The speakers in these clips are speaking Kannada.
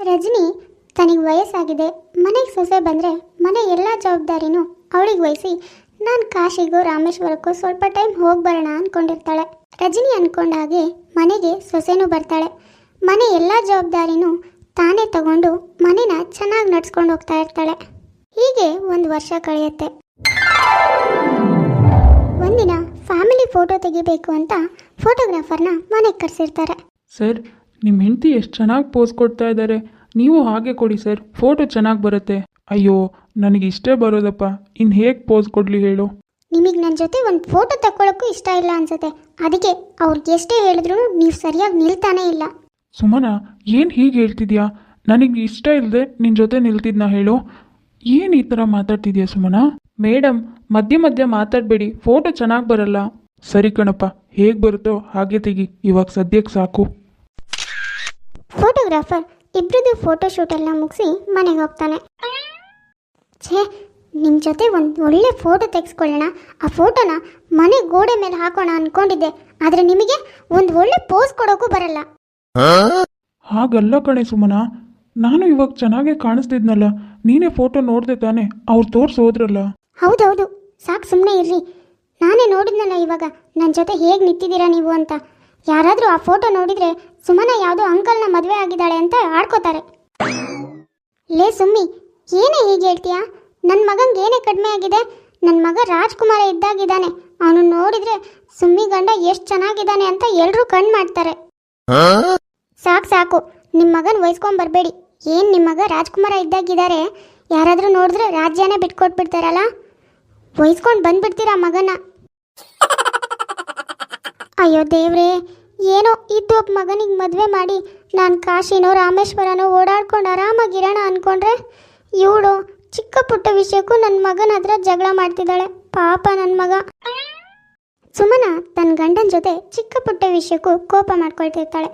ರಜನಿ ತನಗೆ ವಯಸ್ಸಾಗಿದೆ. ಮನೆಗೆ ಸೊಸೆ ಬಂದರೆ ಮನೆ ಎಲ್ಲ ಜವಾಬ್ದಾರಿನೂ ಅವಳಿಗೆ ವಹಿಸಿ ನಾನು ಕಾಶಿಗೂ ರಾಮೇಶ್ವರಕ್ಕೂ ಸ್ವಲ್ಪ ಟೈಮ್ ಹೋಗಿ ಬರೋಣ ಅಂದ್ಕೊಂಡಿರ್ತಾಳೆ ರಜನಿ ಅಂದ್ಕೊಂಡ ಹಾಗೆ ಮನೆಗೆ ಸೊಸೆನೂ ಬರ್ತಾಳೆ. ಮನೆ ಎಲ್ಲ ಜವಾಬ್ದಾರಿನೂ ತಾನೇ ತಗೊಂಡು ಮನೆನ ಚೆನ್ನಾಗಿ ನಡ್ಸ್ಕೊಂಡು ಹೋಗ್ತಾ ಇರ್ತಾಳೆ. ಹೀಗೆ ಒಂದು ವರ್ಷ ಕಳೆಯುತ್ತೆ. ಒಂದಿನ ಫ್ಯಾಮಿಲಿ ಫೋಟೋ ತೆಗಿಬೇಕು ಅಂತ ಫೋಟೋಗ್ರಾಫರ್ನ ಮನೆಗೆ ಕರೆಸಿರ್ತಾರೆ. ಸರ್ ನಿಮ್ಮ ಹೆಂಡತಿ ಎಷ್ಟು ಚೆನ್ನಾಗಿ ಪೋಸ್ ಕೊಡ್ತಾ ಇದ್ದಾರೆ ನೀವು ಹಾಗೆ ಕೊಡಿ ಸರ್ ಫೋಟೋ ಚೆನ್ನಾಗಿ ಬರುತ್ತೆ. ಅಯ್ಯೋ ನನಗೆ ಇಷ್ಟೇ ಬರೋದಪ್ಪ. ಇನ್ನು ಹೇಗೆ ಪೋಸ್ ಕೊಡಲಿ ಹೇಳು. ನಿಮಗೆ ನನ್ನ ಜೊತೆ ಒಂದು ಫೋಟೋ ತಗೊಳ್ಳೋಕ್ಕೂ ಇಷ್ಟ ಇಲ್ಲ ಅನ್ಸುತ್ತೆ. ಅದಕ್ಕೆ ಅವ್ರಿಗೆ ಎಷ್ಟೇ ಹೇಳಿದ್ರು ನೀವು ಸರಿಯಾಗಿ ನಿಲ್ತಾನೆ ಇಲ್ಲ. ಸುಮನ ಏನು ಹೀಗೆ ಹೇಳ್ತಿದ್ಯಾ? ನನಗೆ ಇಷ್ಟ ಇಲ್ಲದೆ ನಿನ್ನ ಜೊತೆ ನಿಲ್ತಿದ್ನ ಹೇಳು. ಏನು ಈ ಥರ ಮಾತಾಡ್ತಿದ್ಯಾ ಸುಮನ? ಮೇಡಮ್ ಮಧ್ಯೆ ಮಧ್ಯೆ ಮಾತಾಡಬೇಡಿ. ಫೋಟೋ ಚೆನ್ನಾಗಿ ಬರಲ್ಲ. ಸರಿ ಕಣಪ್ಪ ಹೇಗೆ ಬರುತ್ತೋ ಹಾಗೆ ತೆಗಿ. ಇವಾಗ ಸದ್ಯಕ್ಕೆ ಸಾಕು. ಫೋಟೋಗ್ರಾಫರ್ ಇಬ್ಬರದ್ದು ಫೋಟೋ ಎಲ್ಲ ಮುಗಿಸಿ ಮನೆಗೆ ಹೋಗ್ತಾನೆ. ಛೇ ನಿಮ್ಮ ಜೊತೆ ಒಂದು ಒಳ್ಳೆ ಫೋಟೋ ತೆಗೆಸ್ಕೊಳ್ಳೋಣ. ಆ ಫೋಟೋನ ಮನೆ ಗೋಡೆ ಮೇಲೆ ಹಾಕೋಣ ಅನ್ಕೊಂಡಿದ್ದೆ. ಆದರೆ ನಿಮಗೆ ಒಂದು ಒಳ್ಳೆ ಪೋಸ್ ಕೊಡೋಕ್ಕೂ ಬರಲ್ಲ. ಹಾಗಲ್ಲ ಕಣೆ ಸುಮನ. ನಾನು ಇವಾಗ ಚೆನ್ನಾಗೇ ಕಾಣಿಸ್ತಿದ್ನಲ್ಲ. ನೀನೇ ಫೋಟೋ ನೋಡ್ದೆ ತಾನೆ. ಅವ್ರು ತೋರ್ಸಿ ಹೋದ್ರಲ್ಲ. ಹೌದೌದು. ಸಾಕು ಸುಮ್ಮನೆ ಇರ್ರಿ ನಾನೇ ನೋಡಿದ್ನಲ್ಲ ಇವಾಗ. ನನ್ನ ಜೊತೆ ಹೇಗೆ ನಿಂತಿದ್ದೀರಾ ನೀವು ಅಂತ. ಯಾರಾದರೂ ಆ ಫೋಟೋ ನೋಡಿದರೆ ಸುಮನ ಯಾವುದೋ ಅಂಕಲ್ನ ಮದುವೆ ಆಗಿದ್ದಾಳೆ ಅಂತ ಆಡ್ಕೋತಾರೆ. ಲೇ ಸುಮ್ಮಿ, ಏನೇ ಹೀಗೆ ಹೇಳ್ತೀಯಾ? ನನ್ನ ಮಗಂಗೆ ಏನೇ ಕಡಿಮೆ ಆಗಿದೆ? ನನ್ನ ಮಗ ರಾಜ್ಕುಮಾರ ಇದ್ದಾಗಿದ್ದಾನೆ. ಅವನು ನೋಡಿದರೆ ಸುಮ್ಮಿ ಗಂಡ ಎಷ್ಟು ಚೆನ್ನಾಗಿದ್ದಾನೆ ಅಂತ ಎಲ್ಲರೂ ಕಣ್ಣು ಮಾಡ್ತಾರೆ. ಸಾಕು ಸಾಕು ನಿಮ್ಮ ಮಗನ ವಹಿಸ್ಕೊಂಡ್ ಬರಬೇಡಿ. ಏನು ನಿಮ್ಮ ಮಗ ರಾಜ್ಕುಮಾರ ಇದ್ದಾಗಿದ್ದಾರೆ? ಯಾರಾದರೂ ನೋಡಿದ್ರೆ ರಾಜ್ಯನೇ ಬಿಟ್ಕೊಟ್ಬಿಡ್ತಾರಲ್ಲ? ವಹಿಸ್ಕೊಂಡು ಬಂದ್ಬಿಡ್ತೀರಾ ಮಗನ ಅಯ್ಯೋ ದೇವ್ರೇ, ಏನೋ ಇದ್ದು ಮಗನಿಗೆ ಮದುವೆ ಮಾಡಿ ನಾನು ಕಾಶಿನೋ ರಾಮೇಶ್ವರನೋ ಓಡಾಡ್ಕೊಂಡು ಆರಾಮಾಗಿರೋಣ ಅನ್ಕೊಂಡ್ರೆ? ಇವಳು ಚಿಕ್ಕ ಪುಟ್ಟ ವಿಷಯಕ್ಕೂ ನನ್ನ ಮಗನ ಹತ್ರ ಜಗಳ ಮಾಡ್ತಿದ್ದಾಳೆ. ಪಾಪ ನನ್ನ ಮಗ. ಸುಮನ ತನ್ನ ಗಂಡನ ಜೊತೆ ಚಿಕ್ಕ ಪುಟ್ಟ ವಿಷಯಕ್ಕೂ ಕೋಪ ಮಾಡ್ಕೊಳ್ತಿರ್ತಾಳೆ.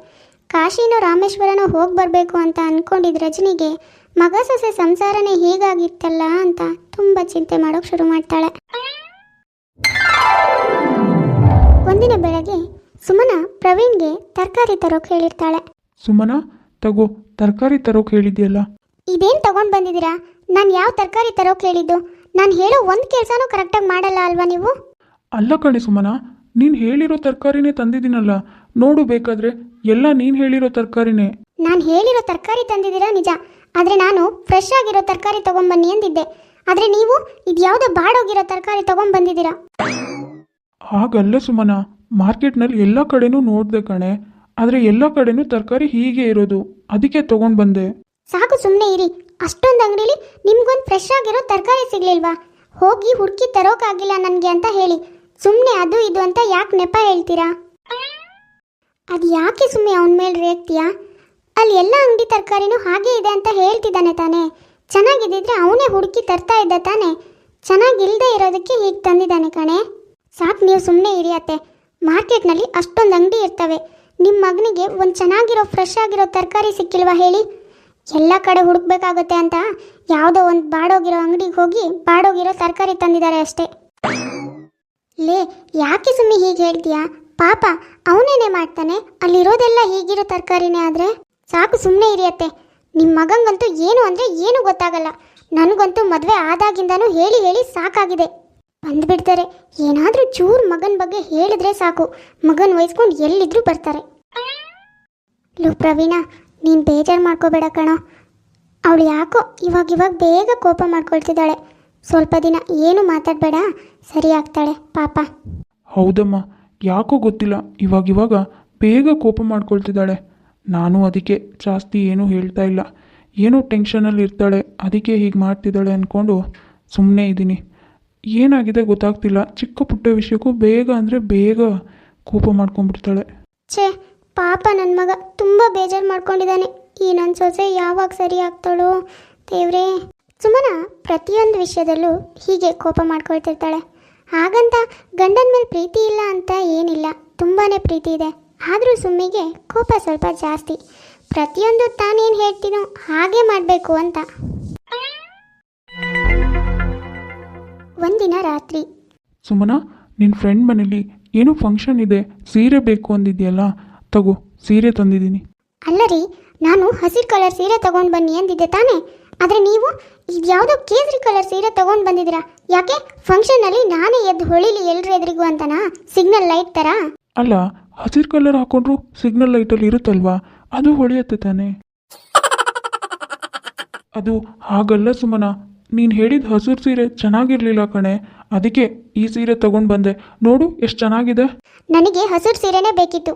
ಕಾಶಿನೋ ರಾಮೇಶ್ವರನೋ ಹೋಗಿ ಬರಬೇಕು ಅಂತ ಅನ್ಕೊಂಡಿದ್ದ ರಜನಿಗೆ ಮಗ ಸೊಸೆ ಸಂಸಾರನೇ ಹೀಗಾಗಿತ್ತಲ್ಲ ಅಂತ ತುಂಬ ಚಿಂತೆ ಮಾಡೋಕೆ ಶುರು ಮಾಡ್ತಾಳೆ. ಸುಮನ ಪ್ರವೀಣ್ಗೆ ತರಕಾರಿ ತರೋಕ್ ಹೇಳಿರ್ತಾಳೆ. ಸುಮನ ತಗೋ ತರಕಾರಿ ತರೋಕೆ ಹೇಳಿದ್ಯಲ್ಲ? ಇದೇನ್ ತಗೊಂಡ್ ಬಂದಿದ್ದೀರಾ? ನಾನು ಯಾವ ತರಕಾರಿ ತರೋಕೆ ಹೇಳಿದ್ದು? ನಾನು ಹೇಳೋ ಒಂದು ಕರೆಕ್ಟ್ ಕರೆಕ್ಟಾಗಿ ಮಾಡಲ್ಲ ಅಲ್ವಾ ನೀವು? ಅಲ್ಲ ಕಣೆ ಸುಮನ ನೀನು ಹೇಳಿರೋ ತರಕಾರಿನೇ ತಂದಿದ್ದೀನಲ್ಲ ನೋಡು ಬೇಕಾದ್ರೆ ಎಲ್ಲ ನೀನು ಹೇಳಿರೋ ತರಕಾರಿನೇ. ನಾನು ಹೇಳಿರೋ ತರಕಾರಿ ತಂದಿದ್ದೀರಾ ನಿಜ ಆದ್ರೆ ನಾನು ಫ್ರೆಶ್ ಆಗಿರೋ ತರಕಾರಿ ತಗೊಂಬನ್ನಿ ಅಂದಿದ್ದೆ. ಆದ್ರೆ ನೀವು ಇದ್ಯಾವುದೋ ಬಾಡೋಗಿರೋ ತರಕಾರಿ ತಗೊಂಬಂದಿದ್ದೀರಾ? ಹಾಗಲ್ಲ ಸುಮನ ಮಾರ್ಕೆಟ್ನಲ್ಲಿ ಎಲ್ಲ ಕಡೆನೂ ನೋಡಿದೆ ಕಣೆ. ಆದರೆ ಎಲ್ಲ ಕಡೆನೂ ತರಕಾರಿ ಹೀಗೆ ಇರೋದು. ಅದಕ್ಕೆ ತೊಗೊಂಡು ಬಂದೆ. ಸಾಕು ಸುಮ್ಮನೆ ಇರಿ. ಅಷ್ಟೊಂದು ಅಂಗಡಿಲಿ ನಿಮ್ಗೊಂದು ಫ್ರೆಶ್ ಆಗಿರೋ ತರಕಾರಿ ಸಿಗ್ಲಿಲ್ವಾ? ಹೋಗಿ ಹುಡುಕಿ ತರೋಕ್ಕಾಗಿಲ್ಲ ನನಗೆ ಅಂತ ಹೇಳಿ. ಸುಮ್ಮನೆ ಅದು ಇದು ಅಂತ ಯಾಕೆ ನೆಪ ಹೇಳ್ತೀರಾ? ಅದು ಯಾಕೆ ಸುಮ್ಮನೆ ಅವನ ಮೇಲೆ ರೇಗ್ತೀಯಾ? ಅಲ್ಲಿ ಎಲ್ಲ ಅಂಗಡಿ ತರಕಾರಿನೂ ಹಾಗೆ ಇದೆ ಅಂತ ಹೇಳ್ತಿದ್ದಾನೆ ತಾನೇ. ಚೆನ್ನಾಗಿದ್ದಿದ್ರೆ ಅವನೇ ಹುಡುಕಿ ತರ್ತಾ ಇದ್ದ ತಾನೇ. ಚೆನ್ನಾಗಿಲ್ಲದೆ ಇರೋದಕ್ಕೆ ಹೀಗೆ ತಂದಿದ್ದಾನೆ ಕಣೆ. ಸಾಕು ನೀವು ಸುಮ್ಮನೆ ಇರಿಯತ್ತೆ ಮಾರ್ಕೆಟ್ನಲ್ಲಿ ಅಷ್ಟೊಂದು ಅಂಗಡಿ ಇರ್ತವೆ. ನಿಮ್ಮ ಮಗನಿಗೆ ಒಂದು ಚೆನ್ನಾಗಿರೋ ಫ್ರೆಶ್ ಆಗಿರೋ ತರಕಾರಿ ಸಿಕ್ಕಿಲ್ವಾ ಹೇಳಿ? ಎಲ್ಲ ಕಡೆ ಹುಡುಕ್ಬೇಕಾಗತ್ತೆ ಅಂತ ಯಾವುದೋ ಒಂದು ಬಾಡೋಗಿರೋ ಅಂಗಡಿಗೆ ಹೋಗಿ ಬಾಡೋಗಿರೋ ತರಕಾರಿ ತಂದಿದ್ದಾರೆ ಅಷ್ಟೇ. ಲೇ, ಯಾಕೆ ಸುಮ್ಮನೆ ಹೀಗೆ ಹೇಳ್ತೀಯಾ? ಪಾಪ, ಅವನೇನೆ ಮಾಡ್ತಾನೆ? ಅಲ್ಲಿರೋದೆಲ್ಲ ಹೀಗಿರೋ ತರಕಾರಿನೇ ಆದರೆ? ಸಾಕು ಸುಮ್ಮನೆ ಇರಿಯತ್ತೆ ನಿಮ್ಮ ಮಗಂಗಂತೂ ಏನು ಅಂದರೆ ಏನು ಗೊತ್ತಾಗಲ್ಲ. ನನಗಂತೂ ಮದುವೆ ಆದಾಗಿಂದನೂ ಹೇಳಿ ಹೇಳಿ ಸಾಕಾಗಿದೆ. ಬಂದ್ಬಿಡ್ತಾರೆ ಏನಾದರೂ ಚೂರು ಮಗನ ಬಗ್ಗೆ ಹೇಳಿದ್ರೆ ಸಾಕು. ಮಗನ ವಹಿಸ್ಕೊಂಡು ಎಲ್ಲಿದ್ರೂ ಬರ್ತಾರೆ. ಲೋ ಪ್ರವೀಣ, ನೀನು ಬೇಜಾರು ಮಾಡ್ಕೋಬೇಡ ಕಣೋ. ಅವಳು ಯಾಕೋ ಇವಾಗ ಇವಾಗ ಬೇಗ ಕೋಪ ಮಾಡ್ಕೊಳ್ತಿದ್ದಾಳೆ. ಸ್ವಲ್ಪ ದಿನ ಏನು ಮಾತಾಡಬೇಡ. ಸರಿ ಆಗ್ತಾಳೆ. ಪಾಪ. ಹೌದಮ್ಮ. ಯಾಕೋ ಗೊತ್ತಿಲ್ಲ. ಇವಾಗ ಇವಾಗ ಬೇಗ ಕೋಪ ಮಾಡ್ಕೊಳ್ತಿದ್ದಾಳೆ. ನಾನು ಅದಕ್ಕೆ ಜಾಸ್ತಿ ಏನೂ ಹೇಳ್ತಾ ಇಲ್ಲ. ಏನೋ ಟೆನ್ಷನಲ್ಲಿ ಇರ್ತಾಳೆ ಅದಕ್ಕೆ ಹೀಗೆ ಮಾಡ್ತಿದ್ದಾಳೆ ಅಂದ್ಕೊಂಡು ಸುಮ್ಮನೆ ಇದ್ದೀನಿ. ಏನಾಗಿದೆ ಗೊತ್ತಾಗ್ತಿಲ್ಲ. ಚಿಕ್ಕ ಪುಟ್ಟ ವಿಷಯಕ್ಕೂ ಬೇಗ ಅಂದರೆ ಬೇಗ ಕೋಪ ಮಾಡ್ಕೊಂಡ್ಬಿಡ್ತಾಳೆ. ಛೇ, ಪಾಪ ನನ್ನ ಮಗ ತುಂಬ ಬೇಜಾರು ಮಾಡ್ಕೊಂಡಿದ್ದಾನೆ. ಈ ನನ್ನ ಸೊಸೆ ಯಾವಾಗ ಸರಿ ಆಗ್ತಾಳೋ? ದೇವ್ರೇ. ಸುಮನ ಪ್ರತಿಯೊಂದು ವಿಷಯದಲ್ಲೂ ಹೀಗೆ ಕೋಪ ಮಾಡ್ಕೊಳ್ತಿರ್ತಾಳೆ. ಹಾಗಂತ ಗಂಡನ ಮೇಲೆ ಪ್ರೀತಿ ಇಲ್ಲ ಅಂತ ಏನಿಲ್ಲ. ತುಂಬಾ ಪ್ರೀತಿ ಇದೆ. ಆದರೂ ಸುಮ್ಮಿಗೆ ಕೋಪ ಸ್ವಲ್ಪ ಜಾಸ್ತಿ. ಪ್ರತಿಯೊಂದು ತಾನೇನು ಹೇಳ್ತೀನೋ ಹಾಗೆ ಮಾಡಬೇಕು ಅಂತ. ಒಂದಿನ ರಾತ್ರಿ. ಸುಮನ ನಿನ್ನ ಫ್ರೆಂಡ್ ಮನೇಲಿ ಏನೋ ಫಂಕ್ಷನ್ ಇದೆ ಸೀರೆ ಬೇಕು ಅಂದಿದ್ಯಲ್ಲ ತಗೋ ಸೀರೆ ತಂದಿದ್ದೀನಿ. ಅಲ್ಲ ರೀ ನಾನು ಹಸಿರು ಕಲರ್ ಸೀರೆ ತಗೊಂಡು ಬನ್ನಿ ಅಂದಿದ್ದೆ ತಾನೇ. ಆದರೆ ನೀವು ಇದ್ಯಾವುದೋ ಕೇಸರಿ ಕಲರ್ ಸೀರೆ ತಗೊಂಡು ಬಂದಿದ್ದೀರಾ? ಯಾಕೆ? ಫಂಕ್ಷನಲ್ಲಿ ನಾನೇ ಎದ್ದು ಹೊಳಿಲಿ ಎಲ್ರ ಎದುರಿಗೂ ಅಂತನಾ? ಸಿಗ್ನಲ್ ಲೈಟ್ ಥರ ಅಲ್ಲ ಹಸಿರು ಕಲರ್ ಹಾಕೊಂಡ್ರು ಸಿಗ್ನಲ್ ಲೈಟಲ್ಲಿ ಇರುತ್ತಲ್ವಾ? ಅದು ಹೊಳೆಯುತ್ತೆ ತಾನೇ. ಅದು ಹಾಗಲ್ಲ ಸುಮನ ನೀನು ಹೇಳಿದ ಹಸಿರು ಸೀರೆ ಚೆನ್ನಾಗಿರ್ಲಿಲ್ಲ ಕಣೆ. ಅದಕ್ಕೆ ಈ ಸೀರೆ ತಗೊಂಡು ಬಂದೆ. ನೋಡು ಎಷ್ಟು ಚೆನ್ನಾಗಿದೆ. ನನಗೆ ಹಸಿರು ಸೀರೆನೇ ಬೇಕಿತ್ತು.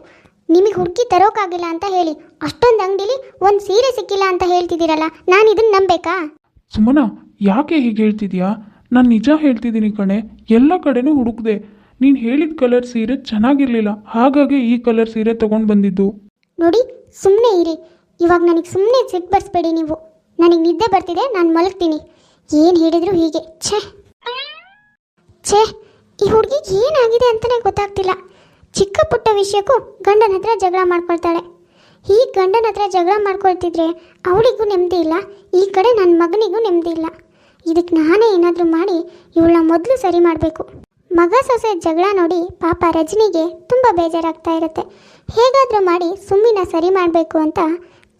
ನಿಮಗೆ ಹುಡುಕಿ ತರೋಕ್ಕಾಗಿಲ್ಲ ಅಂತ ಹೇಳಿ. ಅಷ್ಟೊಂದು ಅಂಗಡಿಲಿ ಒಂದು ಸೀರೆ ಸಿಕ್ಕಿಲ್ಲ ಅಂತ ಹೇಳ್ತಿದ್ದೀರಲ್ಲ ನಾನು ಇದನ್ನು ನಂಬೇಕಾ? ಸುಮನ ಯಾಕೆ ಹೀಗೆ ಹೇಳ್ತಿದ್ಯಾ? ನಾನು ನಿಜ ಹೇಳ್ತಿದ್ದೀನಿ ಕಣೆ. ಎಲ್ಲ ಕಡೆನೂ ಹುಡುಕ್ದೆ. ನೀನು ಹೇಳಿದ ಕಲರ್ ಸೀರೆ ಚೆನ್ನಾಗಿರ್ಲಿಲ್ಲ. ಹಾಗಾಗಿ ಈ ಕಲರ್ ಸೀರೆ ತಗೊಂಡು ಬಂದಿದ್ದು. ನೋಡಿ ಸುಮ್ಮನೆ ಇರಿ. ಇವಾಗ ನನಗೆ ಸುಮ್ಮನೆ ಸಿಟ್ಟು ಬರ್ಸ್ಬೇಡಿ ನೀವು. ನನಗೆ ನಿದ್ದೆ ಬರ್ತಿದೆ ನಾನು ಮಲಗ್ತೀನಿ. ಏನು ಹೇಳಿದ್ರು ಹೀಗೆ? ಛೇ. ಛೇ, ಈ ಹುಡುಗಿ ಏನಾಗಿದೆ ಅಂತಲೇ ಗೊತ್ತಾಗ್ತಿಲ್ಲ. ಚಿಕ್ಕ ಪುಟ್ಟ ವಿಷಯಕ್ಕೂ ಗಂಡನ ಹತ್ರ ಜಗಳ ಮಾಡ್ಕೊಳ್ತಾಳೆ. ಈ ಗಂಡನ ಹತ್ರ ಜಗಳ ಮಾಡ್ಕೊಳ್ತಿದ್ರೆ ಅವಳಿಗೂ ನೆಮ್ಮದಿ ಇಲ್ಲ, ಈ ಕಡೆ ನನ್ನ ಮಗನಿಗೂ ನೆಮ್ಮದಿ ಇಲ್ಲ. ಇದಕ್ಕೆ ನಾನೇ ಏನಾದರೂ ಮಾಡಿ ಇವಳನ್ನ ಮೊದಲು ಸರಿ ಮಾಡಬೇಕು. ಮಗ ಸೊಸೆ ಜಗಳ ನೋಡಿ ಪಾಪ ರಜನಿಗೆ ತುಂಬ ಬೇಜಾರಾಗ್ತಾ ಇರುತ್ತೆ. ಹೇಗಾದರೂ ಮಾಡಿ ಸುಮ್ಮಿನ ಸರಿ ಮಾಡಬೇಕು ಅಂತ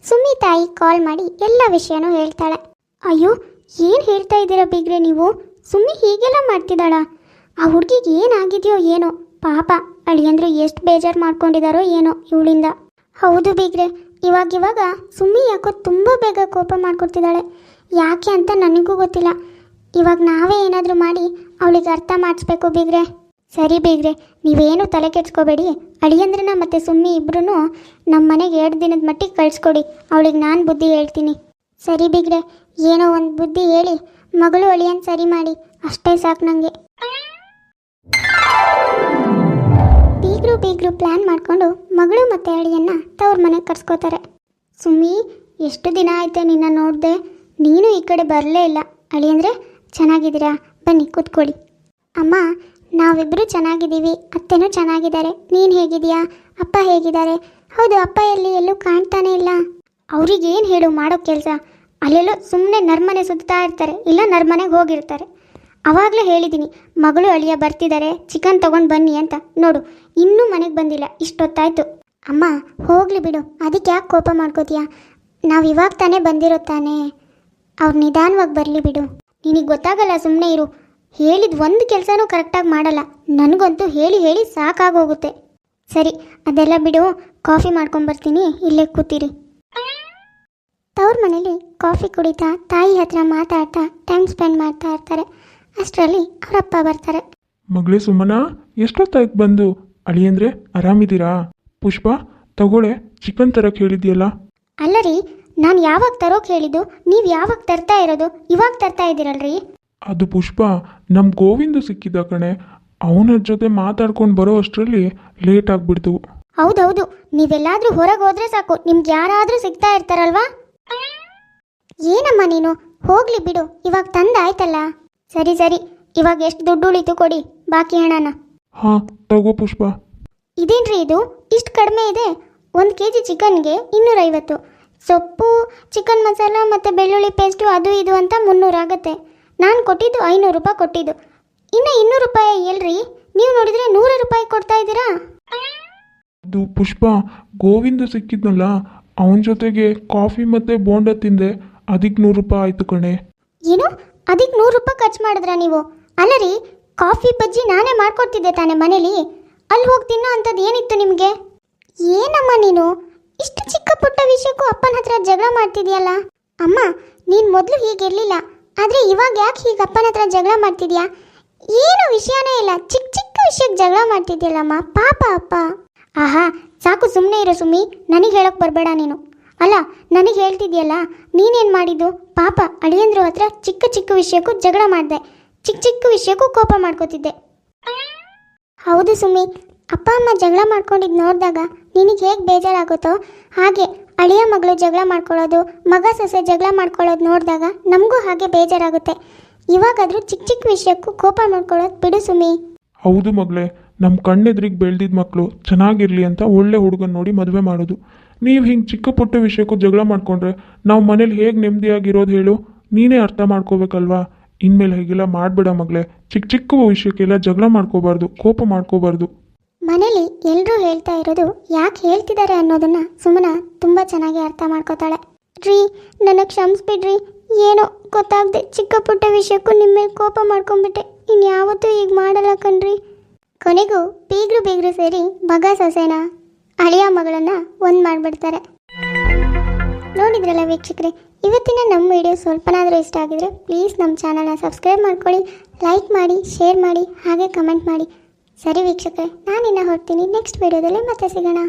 ಸುಮ್ಮಿ ತಾಯಿ ಕಾಲ್ ಮಾಡಿ ಎಲ್ಲ ವಿಷಯನೂ ಹೇಳ್ತಾಳೆ. ಅಯ್ಯೋ ಏನು ಹೇಳ್ತಾ ಇದ್ದೀರ ಬೀಗ್ರೆ ನೀವು? ಸುಮ್ಮನೆ ಹೀಗೆಲ್ಲ ಮಾಡ್ತಿದ್ದಾಳ? ಆ ಹುಡುಗಿಗೆ ಏನಾಗಿದೆಯೋ ಏನೋ? ಪಾಪ ಅಳಿಯಂದ್ರೆ ಎಷ್ಟು ಬೇಜಾರು ಮಾಡ್ಕೊಂಡಿದ್ದಾರೋ ಏನೋ ಇವಳಿಂದ. ಹೌದು ಬೀಗ್ರೆ ಇವಾಗಿವಾಗ ಸುಮ್ಮಿ ಯಾಕೋ ತುಂಬ ಬೇಗ ಕೋಪ ಮಾಡ್ಕೊಡ್ತಿದ್ದಾಳೆ. ಯಾಕೆ ಅಂತ ನನಗೂ ಗೊತ್ತಿಲ್ಲ. ಇವಾಗ ನಾವೇ ಏನಾದರೂ ಮಾಡಿ ಅವಳಿಗೆ ಅರ್ಥ ಮಾಡಿಸ್ಬೇಕು ಬೀಗ್ರೆ. ಸರಿ ಬೀಗ್ರೆ, ನೀವೇನು ತಲೆ ಕೆಡ್ಸ್ಕೋಬೇಡಿ. ಅಳಿಯಂದ್ರನ ಮತ್ತು ಸುಮ್ಮಿ ಇಬ್ಬರೂ ನಮ್ಮ ಮನೆಗೆ ಎರಡು ದಿನದ ಮಟ್ಟಿಗೆ ಕಳಿಸ್ಕೊಡಿ. ಅವಳಿಗೆ ನಾನು ಬುದ್ಧಿ ಹೇಳ್ತೀನಿ. ಸರಿ ಬೀಗ್ರೆ ಏನೋ ಒಂದು ಬುದ್ಧಿ ಹೇಳಿ ಮಗಳು ಅಳಿಯನ್ ಸರಿ ಮಾಡಿ, ಅಷ್ಟೇ ಸಾಕು ನನಗೆ ಬೀಗರು ಬೀಗರು ಪ್ಲ್ಯಾನ್ ಮಾಡಿಕೊಂಡು ಮಗಳು ಮತ್ತು ಅಳಿಯನ್ನ ತವ್ರ ಮನೆಗೆ ಕರ್ಸ್ಕೋತಾರೆ. ಸುಮ್ಮಿ, ಎಷ್ಟು ದಿನ ಆಯಿತು ನಿನ್ನ ನೋಡಿದೆ? ನೀನು ಈ ಕಡೆ ಬರಲೇ ಇಲ್ಲ. ಅಳಿಯಂದ್ರೆ ಚೆನ್ನಾಗಿದ್ದೀರಾ? ಬನ್ನಿ ಕೂತ್ಕೊಳ್ಳಿ. ಅಮ್ಮ ನಾವಿಬ್ಬರು ಚೆನ್ನಾಗಿದ್ದೀವಿ. ಅತ್ತೆನೂ ಚೆನ್ನಾಗಿದ್ದಾರೆ. ನೀನು ಹೇಗಿದೆಯಾ ಅಪ್ಪ ಹೇಗಿದ್ದಾರೆ? ಹೌದು, ಅಪ್ಪ ಎಲ್ಲಿ ಎಲ್ಲೂ ಕಾಣ್ತಾನೆ ಇಲ್ಲ. ಅವ್ರಿಗೇನು ಹೇಳು ಮಾಡೋ ಕೆಲಸ? ಅಲ್ಲೆಲ್ಲೋ ಸುಮ್ಮನೆ ನರ್ಮನೆ ಸುತ್ತಾ ಇರ್ತಾರೆ, ಇಲ್ಲ ನರ್ಮನೆಗೆ ಹೋಗಿರ್ತಾರೆ. ಅವಾಗಲೇ ಹೇಳಿದ್ದೀನಿ ಮಗಳು ಅಳಿಯ ಬರ್ತಿದ್ದಾರೆ ಚಿಕನ್ ತೊಗೊಂಡು ಬನ್ನಿ ಅಂತ. ನೋಡು, ಇನ್ನೂ ಮನೆಗೆ ಬಂದಿಲ್ಲ, ಇಷ್ಟೊತ್ತಾಯ್ತು. ಅಮ್ಮ, ಹೋಗ್ಲಿ ಬಿಡು, ಅದಕ್ಕೆ ಯಾಕೆ ಕೋಪ ಮಾಡ್ಕೋತೀಯಾ? ನಾವು ಇವಾಗ ತಾನೇ ಬಂದಿರೋ ತಾನೇ. ಅವ್ರು ನಿಧಾನವಾಗಿ ಬರಲಿ ಬಿಡು. ನಿನಗೆ ಗೊತ್ತಾಗಲ್ಲ ಸುಮ್ಮನೆ ಇರು. ಹೇಳಿದ ಒಂದು ಕೆಲಸನೂ ಕರೆಕ್ಟಾಗಿ ಮಾಡಲ್ಲ. ನನಗಂತೂ ಹೇಳಿ ಹೇಳಿ ಸಾಕಾಗೋಗುತ್ತೆ. ಸರಿ, ಅದೆಲ್ಲ ಬಿಡು, ಕಾಫಿ ಮಾಡ್ಕೊಂಬರ್ತೀನಿ ಇಲ್ಲೇ ಕೂತೀರಿ. ತವ್ರ ಮನೇಲಿ ಕಾಫಿ ಕುಡಿತಾ ತಾಯಿ ಹತ್ರ ಮಾತಾಡ್ತಾ ಟೈಮ್ ಸ್ಪೆಂಡ್ ಮಾಡ್ತಾ ಇರ್ತಾರೆ. ಅಷ್ಟರಲ್ಲಿ ಅವರಪ್ಪ ಬರ್ತಾರೆ. ಮಗಳೇ ಸುಮನ ಎಷ್ಟೊತ್ತಾಯ್ತು ಬಂದು? ಅಳಿಯಂದ್ರೆ ಆರಾಮಿದ್ದೀರಾ? ಪುಷ್ಪ ತಗೊಳೆ ಚಿಕನ್ ತರಕ್ಕೆ ಹೇಳಿದ್ಯಲ್ಲ? ಅಲ್ಲ ರೀ ನಾನು ಯಾವಾಗ ತರೋಕೆ ಹೇಳಿದ್ದು? ನೀವು ಯಾವಾಗ ತರ್ತಾ ಇರೋದು? ಇವಾಗ ತರ್ತಾ ಇದ್ದೀರಲ್ರಿ? ಅದು ಪುಷ್ಪ ನಮ್ಮ ಗೋವಿಂದು ಸಿಕ್ಕಿದ ಕಣೆ. ಅವನ ಜೊತೆ ಮಾತಾಡ್ಕೊಂಡು ಬರೋ ಅಷ್ಟರಲ್ಲಿ ಲೇಟ್ ಆಗಿಬಿಡ್ತು. ಹೌದೌದು ನೀವೆಲ್ಲಾದ್ರೂ ಹೊರಗೆ ಹೋದ್ರೆ ಸಾಕು. ನಿಮ್ಗೆ ಯಾರಾದ್ರೂ ಸಿಗ್ತಾ ಇರ್ತಾರಲ್ವಾ? ಏನಮ್ಮ ನೀನು? ಹೋಗ್ಲಿ ಬಿಡು. ಇವಾಗ ತಂದಾಯ್ತಲ್ಲ. ಸರಿ ಸರಿ. ಇವಾಗ ಎಷ್ಟು ದುಡ್ಡು ಉಳಿತು ಕೊಡಿ. ಬಾಕಿ ಹಣನ. ಹಾ ತಗೋ ಪುಷ್ಪ. ಇದೇನ್ರಿ ಇದು? ಇಷ್ಟು ಕಡಿಮೆ ಇದೆ? ಒಂದು ಕೆ ಜಿ ಚಿಕನ್ಗೆ ಇನ್ನೂರೈವತ್ತು. ಸೊಪ್ಪು ಚಿಕನ್ ಮಸಾಲ ಮತ್ತು ಬೆಳ್ಳುಳ್ಳಿ ಪೇಸ್ಟು ಅದು ಇದು ಅಂತ ಮುನ್ನೂರಾಗತ್ತೆ. ನಾನು ಕೊಟ್ಟಿದ್ದು ಐನೂರು ರೂಪಾಯಿ ಕೊಟ್ಟಿದ್ದು. ಇನ್ನು ಇನ್ನೂರು ರೂಪಾಯಿ ಎಲ್ರಿ? ನೀವು ನೋಡಿದರೆ ನೂರು ರೂಪಾಯಿ ಕೊಡ್ತಾ ಇದ್ದೀರಾ? ಇದು ಪುಷ್ಪ ಗೋವಿಂದ ಸಿಕ್ಕಿದ್ನಲ್ಲ ಅವನ ಜೊತೆಗೆ ಕಾಫಿ ಮತ್ತು ಬೋಂಡ ತಿಂದೆ. ಅದಕ್ಕೆ ನೂರು ರೂಪಾಯಿ ಆಯಿತು ಕಣೆ. ಏನು? ಅದಕ್ಕೆ ನೂರು ರೂಪಾಯಿ ಖರ್ಚು ಮಾಡಿದ್ರ ನೀವು? ಅಲ್ಲ ರೀ, ಕಾಫಿ ಬಜ್ಜಿ ನಾನೇ ಮಾಡ್ಕೊಡ್ತಿದ್ದೆ ತಾನೇ ಮನೇಲಿ. ಅಲ್ಲಿ ಹೋಗಿ ತಿನ್ನೋ ಅಂಥದ್ದು ಏನಿತ್ತು ನಿಮಗೆ? ಏನಮ್ಮ ನೀನು? ಇಷ್ಟು ಚಿಕ್ಕ ಪುಟ್ಟ ವಿಷಯಕ್ಕೂ ಅಪ್ಪನ ಹತ್ರ ಜಗಳ ಮಾಡ್ತಿದ್ಯಲ್ಲ? ಅಮ್ಮ, ನೀನು ಮೊದಲು ಹೀಗಿರಲಿಲ್ಲ ಆದರೆ ಇವಾಗ ಯಾಕೆ ಹೀಗೆ ಅಪ್ಪನ ಹತ್ರ ಜಗಳ ಮಾಡ್ತಿದ್ಯಾ? ಏನು ವಿಷಯನೇ ಇಲ್ಲ. ಚಿಕ್ಕ ಚಿಕ್ಕ ವಿಷಯಕ್ಕೆ ಜಗಳ ಮಾಡ್ತಿದ್ಯಲ್ಲಮ್ಮ. ಪಾಪ ಅಪ್ಪ. ಆಹಾ, ಸಾಕು ಸುಮ್ಮನೆ ಇರೋ ಸುಮ್ಮಿ ನನಗೆ ಹೇಳೋಕೆ ಬರಬೇಡ ನೀನು. ಅಲ್ಲ, ನನಗೆ ಹೇಳ್ತಿದ್ಯಲ್ಲ, ನೀನೇನು ಮಾಡಿದ್ದು? ಪಾಪ, ಅಳಿಯಂದ್ರ ಹತ್ರ ಚಿಕ್ಕ ಚಿಕ್ಕ ವಿಷಯಕ್ಕೂ ಜಗಳ ಮಾಡಿದೆ. ಚಿಕ್ಕ ಚಿಕ್ಕ ವಿಷಯಕ್ಕೂ ಕೋಪ ಮಾಡ್ಕೋತಿದ್ದೆ. ಹೌದು ಸುಮಿ, ಅಪ್ಪ ಅಮ್ಮ ಜಗಳ ಮಾಡ್ಕೊಂಡಿದ್ದು ನೋಡಿದಾಗ ನಿನಗೆ ಹೇಗೆ ಬೇಜಾರಾಗುತ್ತೋ, ಹಾಗೆ ಅಳಿಯ ಮಗಳು ಜಗಳ ಮಾಡ್ಕೊಳ್ಳೋದು, ಮಗ ಸೊಸೆ ಜಗಳ ಮಾಡ್ಕೊಳ್ಳೋದು ನೋಡಿದಾಗ ನಮಗೂ ಹಾಗೆ ಬೇಜಾರಾಗುತ್ತೆ. ಇವಾಗಾದರೂ ಚಿಕ್ಕ ಚಿಕ್ಕ ವಿಷಯಕ್ಕೂ ಕೋಪ ಮಾಡ್ಕೊಳ್ಳೋದು ಬಿಡು ಸುಮಿ. ಹೌದು ಮಗಳೇ ನಮ್ಮ ಕಣ್ಣೆದ್ರಿಗೆ ಬೆಳೆದಿದ್ದ ಮಕ್ಕಳು ಚೆನ್ನಾಗಿರಲಿ ಅಂತ ಒಳ್ಳೆ ಹುಡುಗನ ನೋಡಿ ಮದುವೆ ಮಾಡೋದು. ನೀವು ಹಿಂಗೆ ಚಿಕ್ಕ ಪುಟ್ಟ ವಿಷಯಕ್ಕೂ ಜಗಳ ಮಾಡ್ಕೊಂಡ್ರೆ ನಾವು ಮನೇಲಿ ಹೇಗೆ ನೆಮ್ಮದಿಯಾಗಿರೋದು ಹೇಳು, ನೀನೇ ಅರ್ಥ ಮಾಡ್ಕೋಬೇಕಲ್ವಾ? ಇನ್ಮೇಲೆ ಹೇಗೆಲ್ಲ ಮಾಡಬೇಡ ಮಗಳೇ. ಚಿಕ್ಕ ಚಿಕ್ಕ ವಿಷಯಕ್ಕೆಲ್ಲ ಜಗಳ ಮಾಡ್ಕೋಬಾರ್ದು, ಕೋಪ ಮಾಡ್ಕೋಬಾರ್ದು. ಮನೇಲಿ ಎಲ್ಲರೂ ಹೇಳ್ತಾ ಇರೋದು ಯಾಕೆ ಹೇಳ್ತಿದ್ದಾರೆ ಅನ್ನೋದನ್ನ ಸುಮನ ತುಂಬ ಚೆನ್ನಾಗಿ ಅರ್ಥ ಮಾಡ್ಕೋತಾಳೆ. ರೀ ನನಗೆ ಕ್ಷಮಿಸ್ಬಿಡ್ರಿ. ಏನೋ ಗೊತ್ತಾಗದೆ ಚಿಕ್ಕ ಪುಟ್ಟ ವಿಷಯಕ್ಕೂ ನಿಮ್ಮ ಮೇಲೆ ಕೋಪ ಮಾಡ್ಕೊಂಡ್ಬಿಟ್ಟೆ ಇನ್ಯಾವತ್ತೂ ಈಗ ಮಾಡಲ್ಲ ಕಣ್ರಿ. ಕೊನೆಗೂ ಬೀಗ್ರು ಬೀಗ್ರು ಸೇರಿ ಮಗ ಸೊಸೆನ ಅಳಿಯ ಮಗಳನ್ನ ಒಂದು ಮಾಡಿಬಿಡ್ತಾರೆ. ನೋಡಿದ್ರಲ್ಲ ವೀಕ್ಷಕರೇ, ಇವತ್ತಿನ ನಮ್ಮ ವಿಡಿಯೋ ಸ್ವಲ್ಪನಾದರೂ ಇಷ್ಟ ಆಗಿದ್ರೆ ಪ್ಲೀಸ್ ನಮ್ಮ ಚಾನಲ್ನ ಸಬ್ಸ್ಕ್ರೈಬ್ ಮಾಡ್ಕೊಳ್ಳಿ ಲೈಕ್ ಮಾಡಿ ಶೇರ್ ಮಾಡಿ, ಹಾಗೆ ಕಮೆಂಟ್ ಮಾಡಿ. ಸರಿ ವೀಕ್ಷಕರೇ, ನಾನಿನ್ನ ಹೊರ್ತೀನಿ ನೆಕ್ಸ್ಟ್ ವಿಡಿಯೋದಲ್ಲಿ ಮತ್ತೆ ಸಿಗೋಣ.